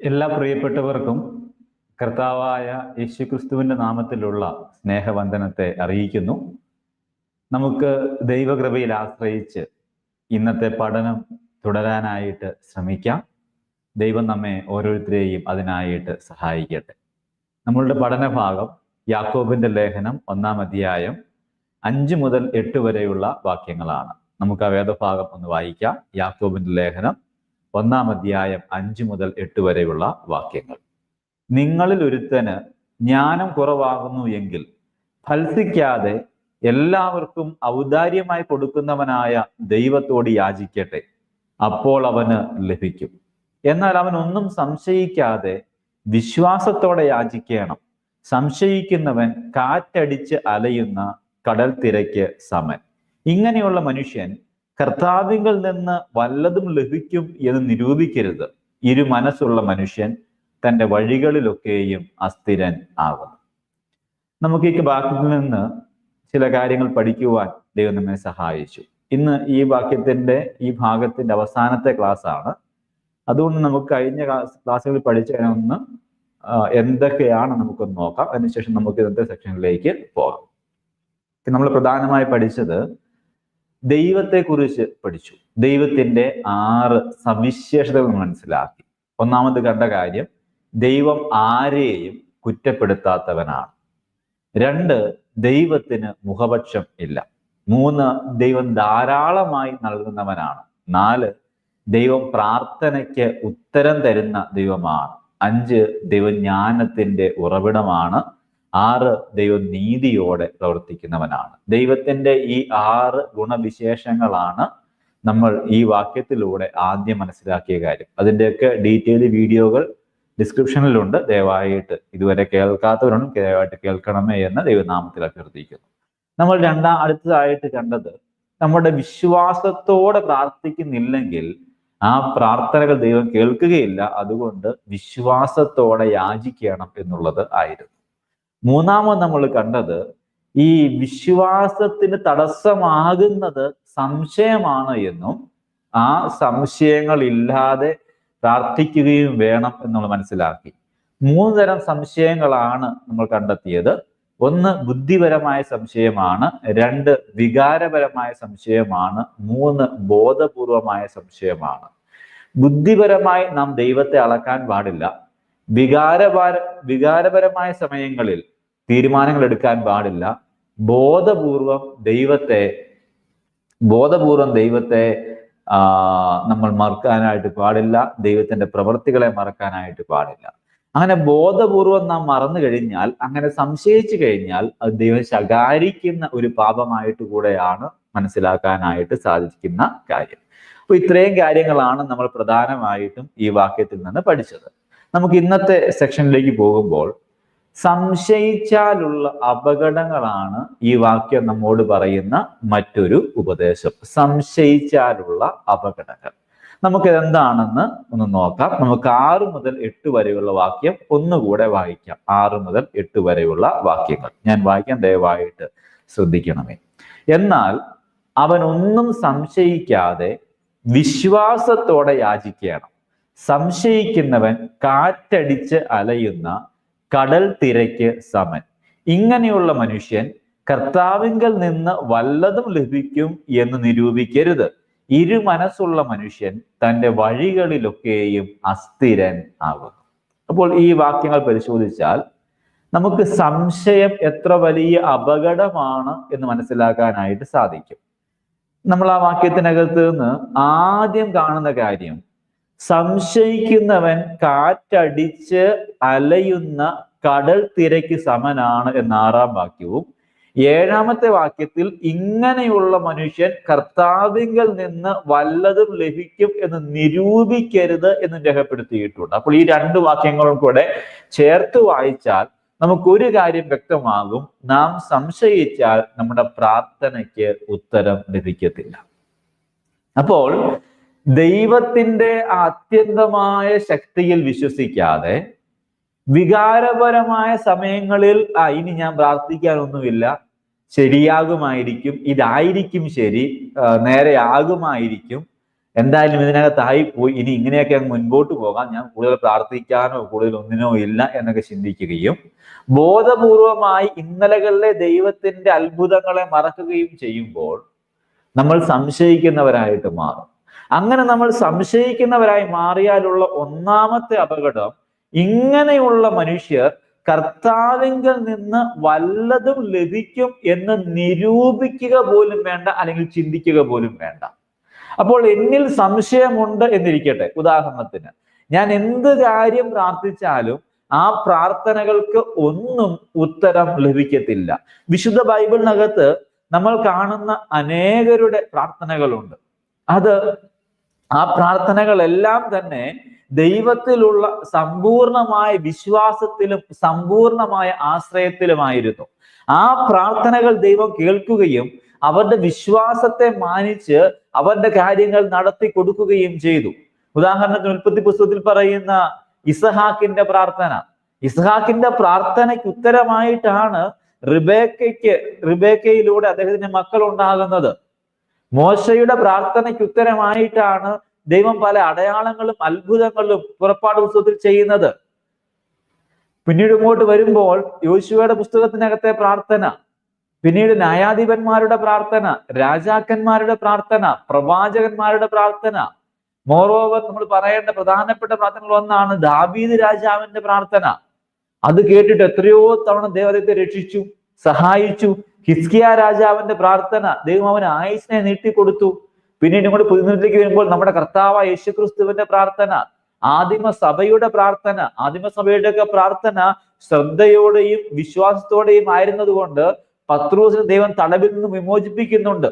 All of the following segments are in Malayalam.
എല്ലാ പ്രിയപ്പെട്ടവർക്കും കർത്താവായ യേശുക്രിസ്തുവിന്റെ നാമത്തിലുള്ള സ്നേഹവന്ദനത്തെ അറിയിക്കുന്നു. നമുക്ക് ദൈവകൃപയിൽ ആശ്രയിച്ച് ഇന്നത്തെ പഠനം തുടരാനായിട്ട് ശ്രമിക്കാം. ദൈവം നമ്മെ ഓരോരുത്തരെയും അതിനായിട്ട് സഹായിക്കട്ടെ. നമ്മളുടെ പഠനഭാഗം യാക്കോബിന്റെ ലേഖനം ഒന്നാം അധ്യായം അഞ്ച് മുതൽ എട്ട് വരെയുള്ള വാക്യങ്ങളാണ്. നമുക്ക് ആ വേദഭാഗം ഒന്ന് വായിക്കാം. യാക്കോബിന്റെ ലേഖനം ഒന്നാം അധ്യായം അഞ്ച് മുതൽ എട്ട് വരെയുള്ള വാക്യങ്ങൾ. നിങ്ങളിൽ ഒരുത്തന് ജ്ഞാനം കുറവാകുന്നു എങ്കിൽ ഫൽസിക്കാതെ എല്ലാവർക്കും ഔദാര്യമായി കൊടുക്കുന്നവനായ ദൈവത്തോട് യാചിക്കട്ടെ അപ്പോൾ അവന് ലഭിക്കും. എന്നാൽ അവൻ ഒന്നും സംശയിക്കാതെ വിശ്വാസത്തോടെ യാചിക്കണം. സംശയിക്കുന്നവൻ കാറ്റടിച്ച് അലയുന്ന കടൽ തിരക്ക് സമൻ. ഇങ്ങനെയുള്ള മനുഷ്യൻ കർത്താവിങ്കിൽ നിന്ന് വല്ലതും ലഭിക്കും എന്ന് നിരൂപിക്കരുത്. ഇരു മനസ്സുള്ള മനുഷ്യൻ തന്റെ വഴികളിലൊക്കെയും അസ്ഥിരൻ ആകുന്നു. നമുക്ക് ഈ വാക്യത്തിൽ നിന്ന് ചില കാര്യങ്ങൾ പഠിക്കുവാൻ ദൈവം നമ്മെ സഹായിച്ചു. ഇന്ന് ഈ വാക്യത്തിന്റെ ഈ ഭാഗത്തിന്റെ അവസാനത്തെ ക്ലാസ് ആണ് അതുകൊണ്ട് നമുക്ക് കഴിഞ്ഞ ക്ലാസ് ക്ലാസ്സുകളിൽ പഠിച്ചതിനൊന്ന് എന്തൊക്കെയാണ് നമുക്കൊന്ന് നോക്കാം. അതിനുശേഷം നമുക്ക് ഇന്നത്തെ സെക്ഷനിലേക്ക് പോകാം. നമ്മൾ പ്രധാനമായി പഠിച്ചത് ദൈവത്തെക്കുറിച്ച് പഠിച്ചു. ദൈവത്തിന്റെ ആറ് സവിശേഷതകൾ മനസ്സിലാക്കി. ഒന്നാമത് കണ്ട കാര്യം ദൈവം ആരെയും കുറ്റപ്പെടുത്താത്തവനാണ്. രണ്ട് ദൈവത്തിന് മുഖപക്ഷം ഇല്ല. മൂന്ന് ദൈവം ധാരാളമായി നൽകുന്നവനാണ്. നാല് ദൈവം പ്രാർത്ഥനയ്ക്ക് ഉത്തരം തരുന്ന ദൈവമാണ്. അഞ്ച് ദൈവജ്ഞാനത്തിന്റെ ഉറവിടമാണ്. ആറ് ദൈവം നീതിയോടെ പ്രവർത്തിക്കുന്നവനാണ്. ദൈവത്തിന്റെ ഈ ആറ് ഗുണവിശേഷങ്ങളാണ് നമ്മൾ ഈ വാക്യത്തിലൂടെ ആദ്യം മനസ്സിലാക്കിയ കാര്യം. അതിന്റെയൊക്കെ ഡീറ്റെയിൽ വീഡിയോകൾ ഡിസ്ക്രിപ്ഷനിലുണ്ട്. ദയവായിട്ട് ഇതുവരെ കേൾക്കാത്തവരുണ്ട് ദയവായിട്ട് കേൾക്കണമേ എന്ന് ദൈവനാമത്തിൽ അഭ്യർത്ഥിക്കുന്നു. നമ്മൾ രണ്ടാം അടുത്തതായിട്ട് കണ്ടത് നമ്മുടെ വിശ്വാസത്തോടെ പ്രാർത്ഥിക്കുന്നില്ലെങ്കിൽ ആ പ്രാർത്ഥനകൾ ദൈവം കേൾക്കുകയില്ല. അതുകൊണ്ട് വിശ്വാസത്തോടെ യാചിക്കണം എന്നുള്ളത് ആയിരുന്നു. മൂന്നാമത് നമ്മൾ കണ്ടത് ഈ വിശ്വാസത്തിന് തടസ്സമാകുന്നത് സംശയമാണ് എന്നും ആ സംശയങ്ങളില്ലാതെ പ്രാർത്ഥിക്കുകയും വേണം എന്നുള്ളത് മനസ്സിലാക്കി. മൂന്ന് തരം സംശയങ്ങളാണ് നമ്മൾ കണ്ടെത്തിയത്. ഒന്ന് ബുദ്ധിപരമായ സംശയമാണ് രണ്ട് വികാരപരമായ സംശയമാണ് മൂന്ന് ബോധപൂർവമായ സംശയമാണ്. ബുദ്ധിപരമായി നാം ദൈവത്തെ അളക്കാൻ പാടില്ല. വികാരപര വികാരപരമായ സമയങ്ങളിൽ തീരുമാനങ്ങൾ എടുക്കാൻ പാടില്ല. ബോധപൂർവം ദൈവത്തെ ബോധപൂർവം ദൈവത്തെ നമ്മൾ മറക്കാനായിട്ട് പാടില്ല. ദൈവത്തിന്റെ പ്രവൃത്തികളെ മറക്കാനായിട്ട് പാടില്ല. അങ്ങനെ ബോധപൂർവം നാം മറന്നു കഴിഞ്ഞാൽ അങ്ങനെ സംശയിച്ചു കഴിഞ്ഞാൽ അത് ദൈവം ശകാരിക്കുന്ന ഒരു പാപമായിട്ട് കൂടെയാണ് മനസ്സിലാക്കാനായിട്ട് സാധിക്കുന്ന കാര്യം. അപ്പൊ ഇത്രയും കാര്യങ്ങളാണ് നമ്മൾ പ്രധാനമായിട്ടും ഈ വാക്യത്തിൽ നിന്ന് പഠിച്ചത്. നമുക്ക് ഇന്നത്തെ സെക്ഷനിലേക്ക് പോകുമ്പോൾ സംശയിച്ചാലുള്ള അപകടങ്ങളാണ് ഈ വാക്യം നമ്മോട് പറയുന്ന മറ്റൊരു ഉപദേശം. സംശയിച്ചാലുള്ള അപകടങ്ങൾ. നമുക്ക് എന്താണെന്ന് ഒന്ന് നോക്കാം. നമുക്ക് ആറ് മുതൽ എട്ട് വരെയുള്ള വാക്യം ഒന്നുകൂടെ വായിക്കാം. ആറ് മുതൽ എട്ട് വരെയുള്ള വാക്യങ്ങൾ. ഞാൻ വായിക്കാൻ ദയവായിട്ട് ശ്രദ്ധിക്കണമേ. എന്നാൽ അവൻ ഒന്നും സംശയിക്കാതെ വിശ്വാസത്തോടെ യാചിക്കണം സംശയിക്കുന്നവൻ കാറ്റടിച്ച് അലയുന്ന കടൽ തിരക്ക് സമൻ. ഇങ്ങനെയുള്ള മനുഷ്യൻ കർത്താവിങ്കൽ നിന്ന് വല്ലതും ലഭിക്കും എന്ന് നിരൂപിക്കരുത്. ഇരു മനസ്സുള്ള മനുഷ്യൻ തന്റെ വഴികളിലൊക്കെയും അസ്ഥിരൻ ആകുന്നു. അപ്പോൾ ഈ വാക്യങ്ങൾ പരിശോധിച്ചാൽ നമുക്ക് സംശയം എത്ര വലിയ അപകടമാണ് എന്ന് മനസ്സിലാക്കാനായിട്ട് സാധിക്കും. നമ്മൾ ആ വാക്യത്തിനകത്ത് നിന്ന് ആദ്യം കാണുന്ന കാര്യം സംശയിക്കുന്നവൻ കാറ്റടിച്ച് അലയുന്ന കടൽ തിരയ്ക്ക് സമനാണ് എന്ന ആറാം വാക്യവും. ഏഴാമത്തെ വാക്യത്തിൽ ഇങ്ങനെയുള്ള മനുഷ്യൻ കർത്താവിങ്കൽ നിന്ന് വല്ലതും ലഭിക്കും എന്ന് നിരൂപിക്കരുത് എന്ന് രേഖപ്പെടുത്തിയിട്ടുണ്ട്. അപ്പോൾ ഈ രണ്ട് വാക്യങ്ങളും കൂടെ ചേർത്ത് വായിച്ചാൽ നമുക്കൊരു കാര്യം വ്യക്തമാകും. നാം സംശയിച്ചാൽ നമ്മുടെ പ്രാർത്ഥനയ്ക്ക് ഉത്തരം ലഭിക്കത്തില്ല. അപ്പോൾ ദൈവത്തിന്റെ അത്യന്തമായ ശക്തിയിൽ വിശ്വസിക്കാതെ വികാരപരമായ സമയങ്ങളിൽ ആ ഇനി ഞാൻ പ്രാർത്ഥിക്കാനൊന്നുമില്ല ശരിയാകുമായിരിക്കും ഇതായിരിക്കും ശരി നേരെ ആകുമായിരിക്കും എന്തായാലും ഇതിനകത്തായി പോയി ഇനി ഇങ്ങനെയൊക്കെ അങ്ങ് മുൻപോട്ട് പോകാം. ഞാൻ കൂടുതൽ പ്രാർത്ഥിക്കാനോ കൂടുതൽ ഒന്നിനോ ഇല്ല എന്നൊക്കെ ചിന്തിക്കുകയും ബോധപൂർവമായി ഇന്നലകളിലെ ദൈവത്തിന്റെ അത്ഭുതങ്ങളെ മറക്കുകയും ചെയ്യുമ്പോൾ നമ്മൾ സംശയിക്കുന്നവരായിട്ട് മാറും. അങ്ങനെ നമ്മൾ സംശയിക്കുന്നവരായി മാറിയാലുള്ള ഒന്നാമത്തെ അപകടം ഇങ്ങനെയുള്ള മനുഷ്യർ കർത്താവിങ്കിൽ നിന്ന് വല്ലതും ലഭിക്കും എന്ന് നിരൂപിക്കുക പോലും വേണ്ട അല്ലെങ്കിൽ ചിന്തിക്കുക പോലും വേണ്ട. അപ്പോൾ എന്നിൽ സംശയമുണ്ട് എന്നിരിക്കട്ടെ. ഉദാഹരണത്തിന് ഞാൻ എന്ത് കാര്യം പ്രാർത്ഥിച്ചാലും ആ പ്രാർത്ഥനകൾക്ക് ഒന്നും ഉത്തരം ലഭിക്കത്തില്ല. വിശുദ്ധ ബൈബിളിനകത്ത് നമ്മൾ കാണുന്ന അനേകരുടെ പ്രാർത്ഥനകളുണ്ട്. അത് ആ പ്രാർത്ഥനകളെല്ലാം തന്നെ ദൈവത്തിലുള്ള സമ്പൂർണമായ വിശ്വാസത്തിലും സമ്പൂർണമായ ആശ്രയത്തിലുമായിരുന്നു. ആ പ്രാർത്ഥനകൾ ദൈവം കേൾക്കുകയും അവരുടെ വിശ്വാസത്തെ മാനിച്ച് അവരുടെ കാര്യങ്ങൾ നടത്തി കൊടുക്കുകയും ചെയ്തു. ഉദാഹരണത്തിന് ഉൽപ്പത്തി പുസ്തകത്തിൽ പറയുന്ന ഇസഹാക്കിന്റെ പ്രാർത്ഥന. ഇസഹാക്കിന്റെ പ്രാർത്ഥനയ്ക്ക് ഉത്തരമായിട്ടാണ് റിബേക്കയ്ക്ക് റിബേക്കയിലൂടെ അദ്ദേഹത്തിന്റെ മക്കൾ ഉണ്ടാകുന്നത് മോശയുടെ പ്രാർത്ഥനയ്ക്ക് ഉത്തരമായിട്ടാണ് ദൈവം പല അടയാളങ്ങളും അത്ഭുതങ്ങളും പുറപ്പാട് പുസ്തകത്തിൽ ചെയ്യുന്നത്. പിന്നീട് ഇങ്ങോട്ട് വരുമ്പോൾ യോശുവയുടെ പുസ്തകത്തിനകത്തെ പ്രാർത്ഥന പിന്നീട് ന്യായാധിപന്മാരുടെ പ്രാർത്ഥന രാജാക്കന്മാരുടെ പ്രാർത്ഥന പ്രവാചകന്മാരുടെ പ്രാർത്ഥന. മോറോവർ നമ്മൾ പറയേണ്ട പ്രധാനപ്പെട്ട പ്രാർത്ഥനകൾ ഒന്നാണ് ദാബീദ് രാജാവിന്റെ പ്രാർത്ഥന. അത് കേട്ടിട്ട് എത്രയോ തവണ ദൈവത്തെ രക്ഷിച്ചു സഹായിച്ചു ഹിസ്കിയ രാജാവിന്റെ പ്രാർത്ഥന. ദൈവം അവന് ആയുസിനെ നീട്ടിക്കൊടുത്തു. പിന്നീട് ഇങ്ങോട്ട് പുതുനിലേക്ക് വരുമ്പോൾ നമ്മുടെ കർത്താവ് യേശുക്രിസ്തുവിന്റെ പ്രാർത്ഥന ആദിമ സഭയുടെ പ്രാർത്ഥന ആദിമ സഭയുടെ ഒക്കെ പ്രാർത്ഥന ശ്രദ്ധയോടെയും വിശ്വാസത്തോടെയും ആയിരുന്നതുകൊണ്ട് പത്രോസിന് പത്രൂസിന് ദൈവം തടവിൽ നിന്ന് വിമോചിപ്പിക്കുന്നുണ്ട്.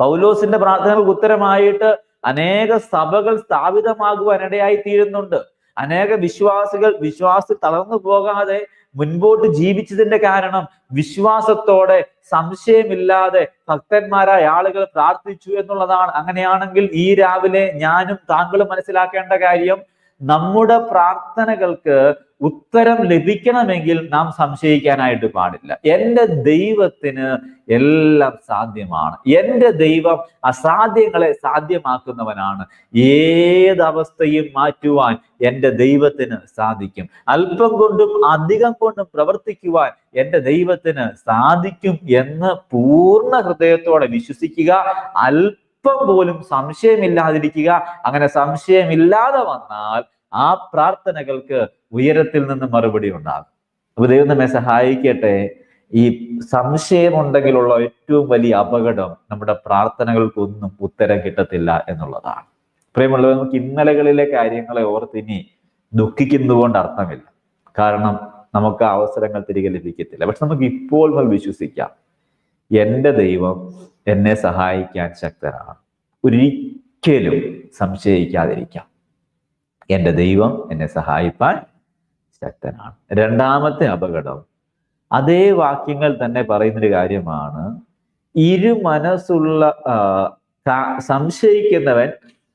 പൗലോസിന്റെ പ്രാർത്ഥനകൾക്ക് ഉത്തരമായിട്ട് അനേക സഭകൾ സ്ഥാപിതമാകുവാൻ ഇടയായി തീരുന്നുണ്ട് അനേക വിശ്വാസികൾ വിശ്വാസത്തിൽ തളർന്നു പോകാതെ മുൻപോട്ട് ജീവിച്ചതിന്റെ കാരണം വിശ്വാസത്തോടെ സംശയമില്ലാതെ ഭക്തന്മാരായ ആളുകൾ പ്രാർത്ഥിച്ചു എന്നുള്ളതാണ്. അങ്ങനെയാണെങ്കിൽ ഈ രാവിലെ ഞാനും താങ്കളും മനസ്സിലാക്കേണ്ട കാര്യം നമ്മുടെ പ്രാർത്ഥനകൾക്ക് ഉത്തരം ലഭിക്കണമെങ്കിൽ നാം സംശയിക്കാനായിട്ട് പാടില്ല. എന്റെ ദൈവത്തിന് എല്ലാം സാധ്യമാണ്. എന്റെ ദൈവം അസാധ്യങ്ങളെ സാധ്യമാക്കുന്നവനാണ്. ഏതവസ്ഥയും മാറ്റുവാൻ എന്റെ ദൈവത്തിന് സാധിക്കും. അല്പം കൊണ്ടും അധികം കൊണ്ടും പ്രവർത്തിക്കുവാൻ എന്റെ ദൈവത്തിന് സാധിക്കും എന്ന് പൂർണ ഹൃദയത്തോടെ വിശ്വസിക്കുക. അല്പം പോലും സംശയമില്ലാതിരിക്കുക. അങ്ങനെ സംശയമില്ലാതെ വന്നാൽ ആ പ്രാർത്ഥനകൾക്ക് ഉയരത്തിൽ നിന്ന് മറുപടി ഉണ്ടാകും. അപ്പൊ ദൈവം നമ്മെ സഹായിക്കട്ടെ. ഈ സംശയമുണ്ടെങ്കിലുള്ള ഏറ്റവും വലിയ അപകടം നമ്മുടെ പ്രാർത്ഥനകൾക്കൊന്നും ഉത്തരം കിട്ടത്തില്ല എന്നുള്ളതാണ്. പ്രിയമുള്ളവർ നമുക്ക് ഇന്നലകളിലെ കാര്യങ്ങളെ ഓർത്ത് ഇനി ദുഃഖിക്കുന്നതുകൊണ്ട് അർത്ഥമില്ല. കാരണം നമുക്ക് അവസരങ്ങൾ തിരികെ ലഭിക്കത്തില്ല. പക്ഷെ നമുക്ക് ഇപ്പോൾ നമ്മൾ വിശ്വസിക്കാം. എന്റെ ദൈവം എന്നെ സഹായിക്കാൻ ശക്തനാണ്. ഒരിക്കലും സംശയിക്കാതിരിക്കാം. എന്റെ ദൈവം എന്നെ സഹായിപ്പാൻ ശക്തനാണ്. രണ്ടാമത്തെ അപകടം. അതേ വാക്യങ്ങൾ തന്നെ പറയുന്നൊരു കാര്യമാണ്. ഇരു മനസ്സുള്ള സംശയിക്കുന്നവൻ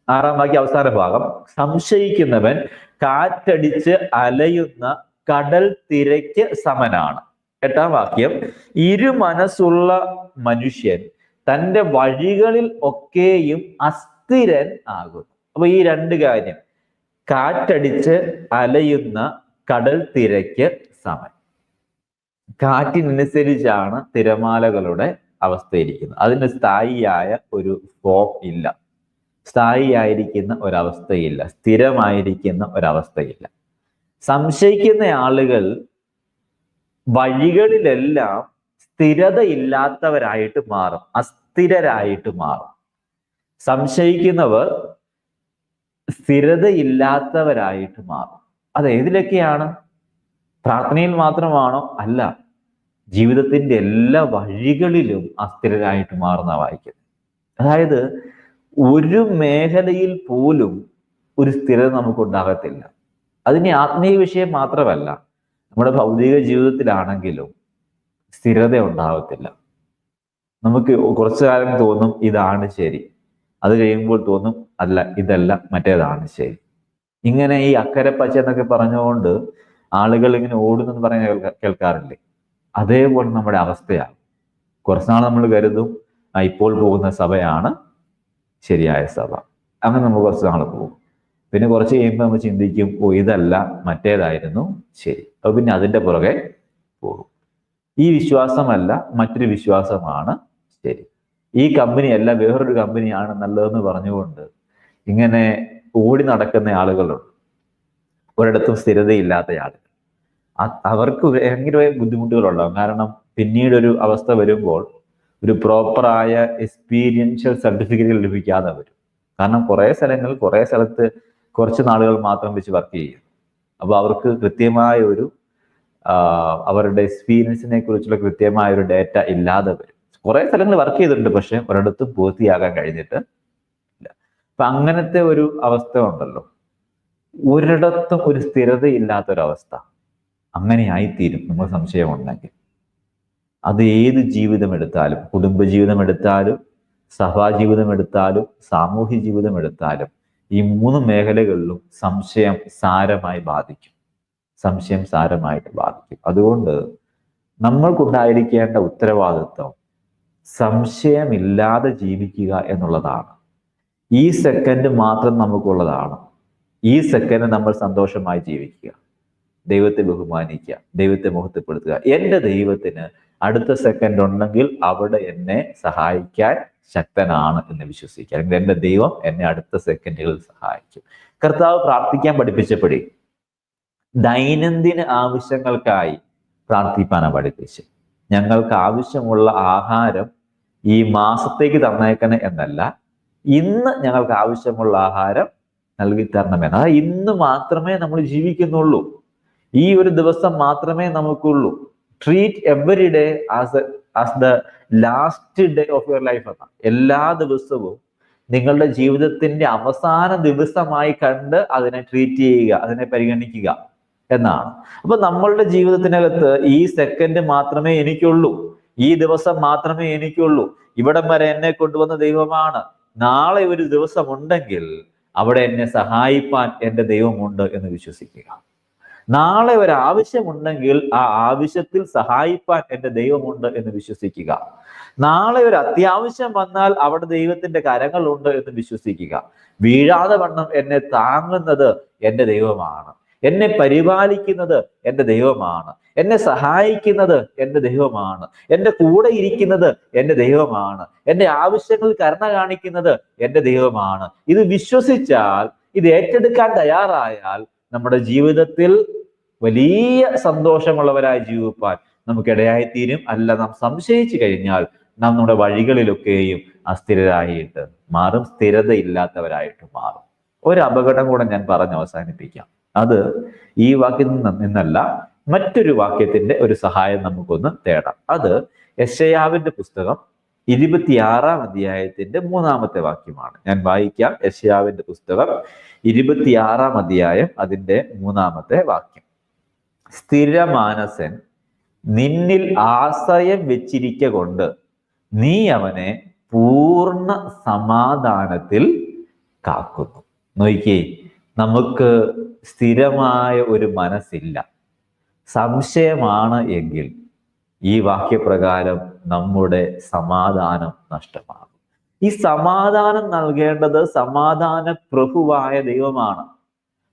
ആറാം വാക്യ അവസാന ഭാഗം സംശയിക്കുന്നവൻ കാറ്റടിച്ച് അലയുന്ന കടൽ തിരയ്ക്ക് സമനാണ്. എട്ടാം വാക്യം ഇരു മനസ്സുള്ള മനുഷ്യൻ തന്റെ വഴികളിൽ ഒക്കെയും അസ്ഥിരൻ ആകുന്നു. അപ്പൊ ഈ രണ്ട് കാര്യം കാറ്റടിച്ച് അലയുന്ന കടൽ തിരയ്ക്ക് സമൻ കാറ്റിനനുസരിച്ചാണ് തിരമാലകളുടെ അവസ്ഥയിരിക്കുന്നത്. അതിന് സ്ഥായിയായ ഒരു ഫോം ഇല്ല. സ്ഥായിയായിരിക്കുന്ന ഒരവസ്ഥയില്ല. സ്ഥിരമായിരിക്കുന്ന ഒരവസ്ഥയില്ല. സംശയിക്കുന്ന ആളുകൾ വഴികളിലെല്ലാം സ്ഥിരതയില്ലാത്തവരായിട്ട് മാറും. അസ്ഥിരരായിട്ട് മാറും. സംശയിക്കുന്നവർ സ്ഥിരതയില്ലാത്തവരായിട്ട് മാറും. അത് ഏതിലൊക്കെയാണ്? പ്രാർത്ഥനയിൽ മാത്രമാണോ? അല്ല ജീവിതത്തിന്റെ എല്ലാ വഴികളിലും അസ്ഥിരരായിട്ട് മാറുന്ന വായിക്കുന്നത് അതായത് ഒരു മേഖലയിൽ പോലും ഒരു സ്ഥിരത നമുക്ക് ഉണ്ടാകത്തില്ല അതിന് ആത്മീയ വിഷയം മാത്രമല്ല നമ്മുടെ ഭൗതിക ജീവിതത്തിലാണെങ്കിലും സ്ഥിരത ഉണ്ടാകത്തില്ല. നമുക്ക് കുറച്ചു കാലം തോന്നും ഇതാണ് ശരി. അത് കഴിയുമ്പോൾ തോന്നും അല്ല ഇതല്ല മറ്റേതാണ് ശരി. ഇങ്ങനെ ഈ അക്കരെ പച്ച എന്നൊക്കെ പറഞ്ഞുകൊണ്ട് ആളുകൾ ഇങ്ങനെ ഓടുന്നെന്ന് പറഞ്ഞ കേൾക്കാറില്ലേ? അതേപോലെ നമ്മുടെ അവസ്ഥയാണ്. കുറച്ചുനാൾ നമ്മൾ കരുതും ആ ഇപ്പോൾ പോകുന്ന സഭയാണ് ശരിയായ സഭ. അങ്ങനെ നമ്മൾ കുറച്ച് നാൾ പോകും. പിന്നെ കുറച്ച് കഴിയുമ്പോൾ നമ്മൾ ചിന്തിക്കും ഓ ഇതല്ല മറ്റേതായിരുന്നു ശരി. അപ്പൊ പിന്നെ അതിന്റെ പുറകെ പോകും. ഈ വിശ്വാസമല്ല മറ്റൊരു വിശ്വാസമാണ് ശരി. ഈ കമ്പനി അല്ല വേറൊരു കമ്പനിയാണ് നല്ലതെന്ന് പറഞ്ഞുകൊണ്ട് ഇങ്ങനെ ഓടി നടക്കുന്ന ആളുകളുണ്ട്. ഒരിടത്തും സ്ഥിരതയില്ലാത്ത ആളുകൾ. അവർക്ക് ഭയങ്കര ബുദ്ധിമുട്ടുകളുണ്ടാകും കാരണം പിന്നീട് ഒരു അവസ്ഥ വരുമ്പോൾ ഒരു പ്രോപ്പറായ എക്സ്പീരിയൻഷ്യൽ സർട്ടിഫിക്കറ്റുകൾ ലഭിക്കാതെ വരും. കാരണം കുറേ സ്ഥലങ്ങളിൽ കുറേ സ്ഥലത്ത് കുറച്ച് നാളുകൾ മാത്രം വെച്ച് വർക്ക് ചെയ്യും അപ്പോൾ അവർക്ക് കൃത്യമായ ഒരു അവരുടെ എക്സ്പീരിയൻസിനെ കുറിച്ചുള്ള കൃത്യമായ ഒരു ഡേറ്റ ഇല്ലാതെ വരും. കുറേ സ്ഥലങ്ങളിൽ വർക്ക് ചെയ്തിട്ടുണ്ട് പക്ഷെ ഒരിടത്തും പൂർത്തിയാകാൻ കഴിഞ്ഞിട്ട് ഇല്ല. അപ്പൊ അങ്ങനത്തെ ഒരു അവസ്ഥ ഉണ്ടല്ലോ. ഒരിടത്തും ഒരു സ്ഥിരതയില്ലാത്തൊരവസ്ഥ. അങ്ങനെ ആയിത്തീരും നമ്മൾ സംശയമുണ്ടെങ്കിൽ. അത് ഏത് ജീവിതം എടുത്താലും കുടുംബജീവിതം എടുത്താലും സഭാജീവിതം എടുത്താലും സാമൂഹ്യ ജീവിതം എടുത്താലും ഈ മൂന്ന് മേഖലകളിലും സംശയം സാരമായി ബാധിക്കും. സംശയം സാരമായിട്ട് ബാധിക്കും. അതുകൊണ്ട് നമ്മൾക്കുണ്ടായിരിക്കേണ്ട ഉത്തരവാദിത്വം സംശയമില്ലാതെ ജീവിക്കുക എന്നുള്ളതാണ്. ഈ സെക്കൻഡ് മാത്രം നമുക്കുള്ളതാണ്. ഈ സെക്കൻഡ് നമ്മൾ സന്തോഷമായി ജീവിക്കുക. ദൈവത്തെ ബഹുമാനിക്കുക ദൈവത്തെ മുഖത്തപ്പെടുത്തുക എന്റെ ദൈവത്തിന് അടുത്ത സെക്കൻഡ് ഉണ്ടെങ്കിൽ അവിടെ എന്നെ സഹായിക്കാൻ ശക്തനാണ് എന്ന് വിശ്വസിക്കുക. അല്ലെങ്കിൽ എന്റെ ദൈവം എന്നെ അടുത്ത സെക്കൻഡുകളിൽ സഹായിക്കും. കർത്താവ് പ്രാർത്ഥിക്കാൻ പഠിപ്പിച്ചപ്പോഴേ ദൈനംദിന ആവശ്യങ്ങൾക്കായി പ്രാർത്ഥിപ്പാനാണ് പഠിപ്പിച്ച് ഞങ്ങൾക്ക് ആവശ്യമുള്ള ആഹാരം ഈ മാസത്തേക്ക് തന്നേക്കണേ എന്നല്ല ഇന്ന് ഞങ്ങൾക്ക് ആവശ്യമുള്ള ആഹാരം നൽകി തരണമെന്ന് അതായത് ഇന്ന് മാത്രമേ നമ്മൾ ജീവിക്കുന്നുള്ളൂ. ഈ ഒരു ദിവസം മാത്രമേ നമുക്കുള്ളൂ. Treat every day as as the last day of your life എന്ന. എല്ലാ ദിവസവും നിങ്ങളുടെ ജീവിതത്തിന്റെ അവസാന ദിവസമായി കണ്ട് അതിനെ ട്രീറ്റ് ചെയ്യുക അതിനെ പരിഗണിക്കുക എന്നാണ്. അപ്പൊ നമ്മളുടെ ജീവിതത്തിനകത്ത് ഈ സെക്കൻഡ് മാത്രമേ എനിക്കുള്ളൂ. ഈ ദിവസം മാത്രമേ എനിക്കുള്ളൂ. ഇവിടം വരെ എന്നെ കൊണ്ടുവന്ന ദൈവമാണ്. നാളെ ഒരു ദിവസം ഉണ്ടെങ്കിൽ അവിടെ എന്നെ സഹായിപ്പാൻ എന്റെ ദൈവമുണ്ട് എന്ന് വിശ്വസിക്കുക. നാളെ ഒരു ആവശ്യമുണ്ടെങ്കിൽ ആ ആവശ്യത്തിൽ സഹായിപ്പാൻ എന്റെ ദൈവമുണ്ട് എന്ന് വിശ്വസിക്കുക. നാളെ ഒരു അത്യാവശ്യം വന്നാൽ അവിടെ ദൈവത്തിന്റെ കരങ്ങളുണ്ട് എന്ന് വിശ്വസിക്കുക. വീഴാതെ വണ്ണം എന്നെ താങ്ങുന്നത് എന്റെ ദൈവമാണ്. എന്നെ പരിപാലിക്കുന്നത് എന്റെ ദൈവമാണ്. എന്നെ സഹായിക്കുന്നത് എന്റെ ദൈവമാണ്. എന്റെ കൂടെ ഇരിക്കുന്നത് എന്റെ ദൈവമാണ്. എന്റെ ആവശ്യങ്ങൾ കരുണ കാണിക്കുന്നത് എന്റെ ദൈവമാണ്. ഇത് വിശ്വസിച്ചാൽ ഇത് ഏറ്റെടുക്കാൻ തയ്യാറായാൽ നമ്മുടെ ജീവിതത്തിൽ വലിയ സന്തോഷമുള്ളവരായി ജീവിപ്പാൻ നമുക്കിടയായിത്തീരും അല്ല നാം സംശയിച്ചു കഴിഞ്ഞാൽ നാം നമ്മുടെ വഴികളിലൊക്കെയും അസ്ഥിരരായിട്ട് മാറും സ്ഥിരതയില്ലാത്തവരായിട്ട് മാറും. ഒരു അപകടം കൂടെ ഞാൻ പറഞ്ഞ് അവസാനിപ്പിക്കാം. അത് ഈ വാക്യത്തിൽ നിന്നല്ല മറ്റൊരു വാക്യത്തിന്റെ ഒരു സഹായം നമുക്കൊന്ന് തേടാം. അത് യശയാവിന്റെ പുസ്തകം ഇരുപത്തിയാറാം അധ്യായത്തിന്റെ മൂന്നാമത്തെ വാക്യമാണ്. ഞാൻ വായിക്കാം. യശയാവിന്റെ പുസ്തകം ഇരുപത്തിയാറാം അധ്യായം അതിന്റെ മൂന്നാമത്തെ വാക്യം. സ്ഥിരമാനസൻ നിന്നിൽ ആശ്രയം വെച്ചിരിക്ക കൊണ്ട് നീ അവനെ പൂർണ സമാധാനത്തിൽ കാക്കുന്നു. നോക്കിയേ നമുക്ക് സ്ഥിരമായ ഒരു മനസ്സില്ല. സംശയമാണ് എങ്കിൽ ഈ വാക്യപ്രകാരം നമ്മുടെ സമാധാനം നഷ്ടമാകും. ഈ സമാധാനം നൽകേണ്ടത് സമാധാന പ്രഭുവായ ദൈവമാണ്.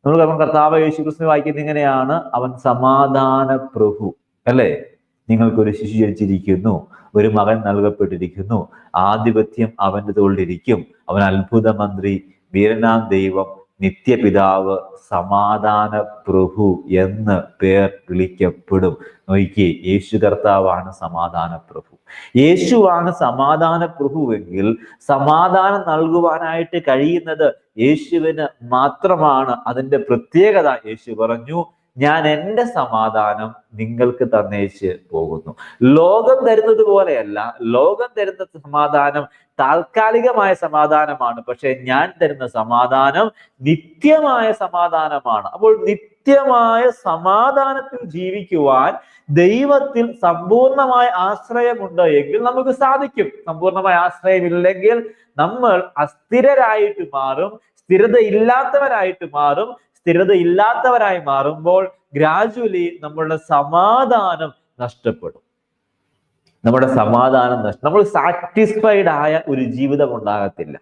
നമ്മൾ നമ്മൾ കർത്താവ് യേശു ക്രിസ്തു വായിക്കുന്നത് ഇങ്ങനെയാണ്. അവൻ സമാധാന പ്രഭു അല്ലേ? നിങ്ങൾക്കൊരു ശിശു ജനിച്ചിരിക്കുന്നു ഒരു മകൻ നൽകപ്പെട്ടിരിക്കുന്നു ആധിപത്യം അവന്റെ തോളിലിരിക്കും അവൻ അത്ഭുത മന്ത്രി വീരനാം ദൈവം നിത്യപിതാവ് സമാധാന പ്രഭു എന്ന് പേർ വിളിക്കപ്പെടും. നോക്കിയേ യേശു കർത്താവാണ് സമാധാന പ്രഭു യേശുവാണ് സമാധാന പ്രഭുവെങ്കിൽ സമാധാനം നൽകുവാനായിട്ട് കഴിയുന്നത് യേശുവിന് മാത്രമാണ്. അതിന്റെ പ്രത്യേകത യേശു പറഞ്ഞു ഞാൻ എന്റെ സമാധാനം നിങ്ങൾക്ക് തന്നേച്ച് പോകുന്നു. ലോകം തരുന്നത് പോലെയല്ല ലോകം തരുന്ന സമാധാനം താൽക്കാലികമായ സമാധാനമാണ്. പക്ഷെ ഞാൻ തരുന്ന സമാധാനം നിത്യമായ സമാധാനമാണ്. അപ്പോൾ നിത്യമായ സമാധാനത്തിൽ ജീവിക്കുവാൻ ദൈവത്തിൽ സമ്പൂർണമായ ആശ്രയമുണ്ട് എങ്കിൽ നമുക്ക് സാധിക്കും. സമ്പൂർണമായ ആശ്രയമില്ലെങ്കിൽ നമ്മൾ അസ്ഥിരരായിട്ട് മാറും സ്ഥിരതയില്ലാത്തവരായിട്ട് മാറും സ്ഥിരതയില്ലാത്തവരായി മാറുമ്പോൾ ഗ്രാജുവലി നമ്മളുടെ സമാധാനം നഷ്ടപ്പെടും. നമ്മുടെ സമാധാനം നഷ്ട നമ്മൾ സാറ്റിസ്ഫൈഡ് ആയ ഒരു ജീവിതം ഉണ്ടാകത്തില്ല.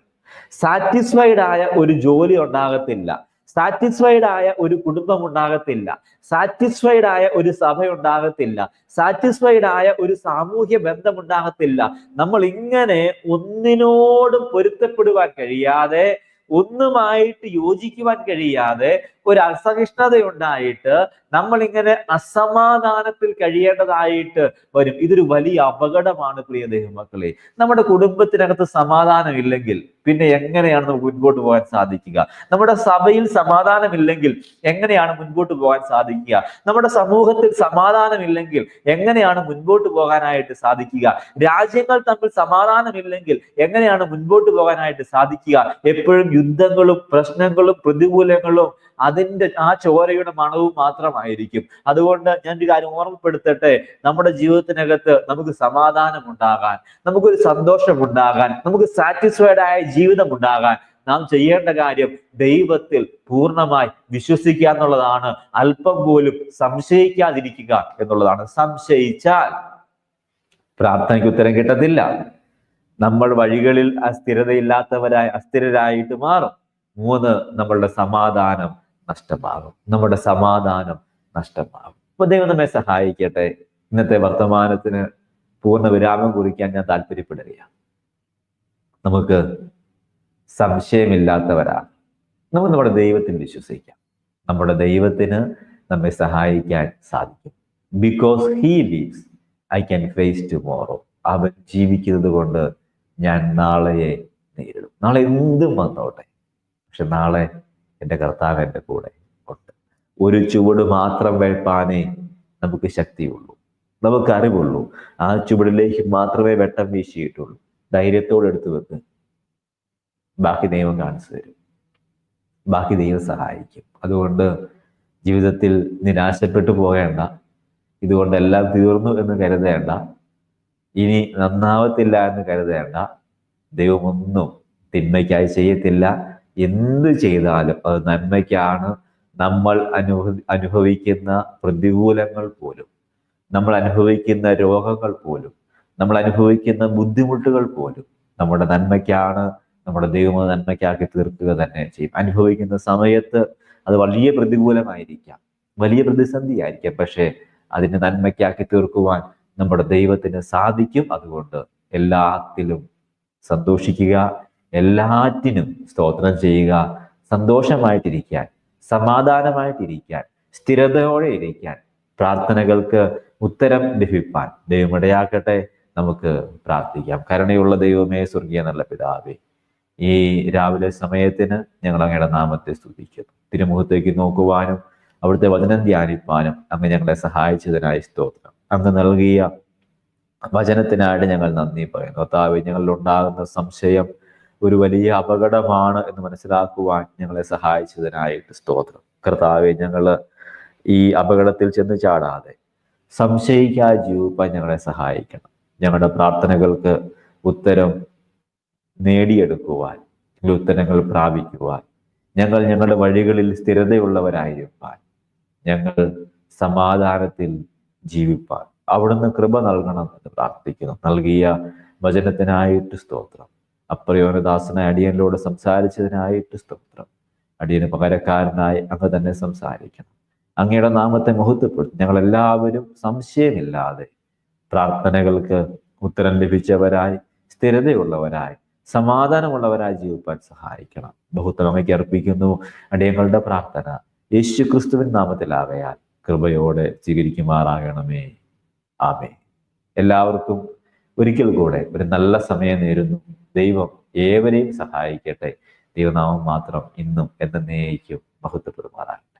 സാറ്റിസ്ഫൈഡ് ആയ ഒരു ജോലി ഉണ്ടാകത്തില്ല. സാറ്റിസ്ഫൈഡ് ആയ ഒരു കുടുംബം ഉണ്ടാകത്തില്ല. സാറ്റിസ്ഫൈഡ് ആയ ഒരു സഭ ഉണ്ടാകത്തില്ല. സാറ്റിസ്ഫൈഡ് ആയ ഒരു സാമൂഹ്യ ബന്ധം ഉണ്ടാകത്തില്ല. നമ്മൾ ഇങ്ങനെ ഒന്നിനോടും പൊരുത്തപ്പെടുവാൻ കഴിയാതെ ഒന്നുമായിട്ട് യോജിക്കുവാൻ കഴിയാതെ ഒരു അസഹിഷ്ണുതയുണ്ടായിട്ട് നമ്മളിങ്ങനെ അസമാധാനത്തിൽ കഴിയേണ്ടതായിട്ട് വരും. ഇതൊരു വലിയ അപകടമാണ് പ്രിയ ദൈവമക്കളെ. നമ്മുടെ കുടുംബത്തിനകത്ത് സമാധാനമില്ലെങ്കിൽ പിന്നെ എങ്ങനെയാണ് നമുക്ക് മുൻപോട്ട് പോകാൻ സാധിക്കുക? നമ്മുടെ സഭയിൽ സമാധാനമില്ലെങ്കിൽ എങ്ങനെയാണ് മുൻപോട്ട് പോകാൻ സാധിക്കുക? നമ്മുടെ സമൂഹത്തിൽ സമാധാനമില്ലെങ്കിൽ എങ്ങനെയാണ് മുൻപോട്ട് പോകാനായിട്ട് സാധിക്കുക? രാജ്യങ്ങൾ തമ്മിൽ സമാധാനമില്ലെങ്കിൽ എങ്ങനെയാണ് മുൻപോട്ട് പോകാനായിട്ട് സാധിക്കുക? എപ്പോഴും യുദ്ധങ്ങളും പ്രശ്നങ്ങളും പ്രതികൂലങ്ങളും അതിന്റെ ആ ചോരയുടെ മണവും മാത്രമായിരിക്കും. അതുകൊണ്ട് ഞാൻ ഒരു കാര്യം ഓർമ്മപ്പെടുത്തട്ടെ. നമ്മുടെ ജീവിതത്തിനകത്ത് നമുക്ക് സമാധാനം ഉണ്ടാകാൻ നമുക്കൊരു സന്തോഷം ഉണ്ടാകാൻ നമുക്ക് സാറ്റിസ്ഫൈഡ് ആയ ജീവിതം ഉണ്ടാകാൻ നാം ചെയ്യേണ്ട കാര്യം ദൈവത്തിൽ പൂർണമായി വിശ്വസിക്കുക എന്നുള്ളതാണ്. അല്പം പോലും സംശയിക്കാതിരിക്കുക എന്നുള്ളതാണ്. സംശയിച്ചാൽ പ്രാർത്ഥനയ്ക്ക് ഉത്തരം കിട്ടത്തില്ല. നമ്മൾ വഴികളിൽ അസ്ഥിരതയില്ലാത്തവരായി അസ്ഥിരരായിട്ട് മാറും. മൂന്ന് നമ്മളുടെ സമാധാനം. നഷ്ടമാകും. നമ്മുടെ സമാധാനം നഷ്ടമാകും. അപ്പൊ ദൈവം നമ്മെ സഹായിക്കട്ടെ. ഇന്നത്തെ വർത്തമാനത്തിന് പൂർണ വിരാമം കുറിക്കാൻ ഞാൻ താല്പര്യപ്പെടുകയാണ്. നമുക്ക് സംശയമില്ലാത്തവരാണ്. നമുക്ക് നമ്മുടെ ദൈവത്തിൽ വിശ്വസിക്കാം. നമ്മുടെ ദൈവത്തിന് നമ്മെ സഹായിക്കാൻ സാധിക്കും. Because he lives I can face tomorrow അവൻ ജീവിക്കുന്നത് കൊണ്ട് ഞാൻ നാളെയെ നേരിടും. നാളെ എന്തും വന്നോട്ടെ. പക്ഷെ നാളെ എന്റെ കർത്താവ് എന്റെ കൂടെ ഉണ്ട്. ഒരു ചുവട് മാത്രം വെപ്പാനേ നമുക്ക് ശക്തിയുള്ളൂ. നമുക്ക് അറിവുള്ളൂ. ആ ചുവടിലേക്ക് മാത്രമേ വെട്ടം വീശിയിട്ടുള്ളൂ. ധൈര്യത്തോടെ എടുത്തു വെക്ക്. ബാക്കി ദൈവം കാണിച്ചു തരും. ബാക്കി ദൈവം സഹായിക്കും. അതുകൊണ്ട് ജീവിതത്തിൽ നിരാശപ്പെട്ടു പോകേണ്ട ഇതുകൊണ്ട് എല്ലാം തീർന്നു എന്ന് കരുതേണ്ട. ഇനി നന്നാവത്തില്ല എന്ന് കരുതേണ്ട. ദൈവമൊന്നും തിന്മയ്ക്കായി ചെയ്യത്തില്ല. എന്ത് ചെയ്താലും അത് നന്മയ്ക്കാണ്. നമ്മൾ അനുഭ അനുഭവിക്കുന്ന പ്രതികൂലങ്ങൾ പോലും നമ്മൾ അനുഭവിക്കുന്ന രോഗങ്ങൾ പോലും നമ്മൾ അനുഭവിക്കുന്ന ബുദ്ധിമുട്ടുകൾ പോലും നമ്മുടെ നന്മയ്ക്കാണ്. നമ്മുടെ ദൈവം നന്മയ്ക്കാക്കി തീർക്കുക തന്നെ ചെയ്യും. അനുഭവിക്കുന്ന സമയത്ത് അത് വലിയ പ്രതികൂലമായിരിക്കാം വലിയ പ്രതിസന്ധി ആയിരിക്കാം പക്ഷേ അതിനെ നന്മയ്ക്കാക്കി തീർക്കുവാൻ നമ്മുടെ ദൈവത്തിന് സാധിക്കും. അതുകൊണ്ട് എല്ലാത്തിലും സന്തോഷിക്കുക. എല്ലാറ്റിനും സ്തോത്രം ചെയ്യുക സന്തോഷമായിട്ടിരിക്കാൻ സമാധാനമായിട്ടിരിക്കാൻ സ്ഥിരതയോടെ ഇരിക്കാൻ പ്രാർത്ഥനകൾക്ക് ഉത്തരം ലഭിപ്പാൻ ദൈവമിടയാക്കട്ടെ. നമുക്ക് പ്രാർത്ഥിക്കാം. കരുണയുള്ള ദൈവമേ സ്വർഗീയ നല്ല പിതാവേ ഈ രാവിലെ സമയത്തിന് ഞങ്ങൾ അങ്ങയുടെ നാമത്തെ സ്തുതിക്കുന്നു. തിരുമുഖത്തേക്ക് നോക്കുവാനും അവിടുത്തെ വചനം ധ്യാനിപ്പാനും അങ്ങ് ഞങ്ങളെ സഹായിച്ചതിനായി സ്തോത്രം. അങ്ങ് നൽകിയ വചനത്തിനായിട്ട് ഞങ്ങൾ നന്ദി പറയുന്നു. കർത്താവ് ഞങ്ങളിൽ ഉണ്ടാകുന്ന സംശയം ഒരു വലിയ അപകടമാണ് എന്ന് മനസ്സിലാക്കുവാൻ ഞങ്ങളെ സഹായിച്ചതിനായിട്ട് സ്തോത്രം. കർത്താവെ ഞങ്ങൾ ഈ അപകടത്തിൽ ചെന്ന് ചാടാതെ സംശയിക്കാതെ ജീവിപ്പാൻ ഞങ്ങളെ സഹായിക്കണം. ഞങ്ങളുടെ പ്രാർത്ഥനകൾക്ക് ഉത്തരം നേടിയെടുക്കുവാൻ ഉത്തരങ്ങൾ പ്രാപിക്കുവാൻ ഞങ്ങൾ ഞങ്ങളുടെ വഴികളിൽ സ്ഥിരതയുള്ളവരായിരിക്കാൻ ഞങ്ങൾ സമാധാനത്തിൽ ജീവിപ്പാൻ. അവിടുന്ന് കൃപ നൽകണം എന്ന് പ്രാർത്ഥിക്കുന്നു. നൽകിയ വചനത്തിനായിട്ട് സ്തോത്രം. അപ്രയോനദാസനായ അടിയനിലൂടെ സംസാരിച്ചതിനായിട്ട് സ്തോത്രം. അടിയന് പകരക്കാരനായി അങ്ങ് തന്നെ സംസാരിക്കണം. അങ്ങയുടെ നാമത്തെ മഹത്വപ്പെടുത്തും. ഞങ്ങൾ എല്ലാവരും സംശയമില്ലാതെ പ്രാർത്ഥനകൾക്ക് ഉത്തരം ലഭിച്ചവരായി സ്ഥിരതയുള്ളവരായി സമാധാനമുള്ളവരായി ജീവിപ്പാൻ സഹായിക്കണം. ബഹുത്വം അങ്ങയ്ക്ക് അർപ്പിക്കുന്നു അടിയങ്ങളുടെ പ്രാർത്ഥന. യേശു ക്രിസ്തുവിൻ നാമത്തിലാകയാൽ കൃപയോടെ സ്വീകരിക്കുമാറാകണമേ. ആമേ എല്ലാവർക്കും ഒരിക്കൽ കൂടെ ഒരു നല്ല സമയം നേരുന്നു. ദൈവം ഏവരെയും സഹായിക്കട്ടെ. ദൈവനാമം മാത്രം ഇന്നും എന്നേക്കും മഹത്വപ്പെടുമാറാകട്ടെ.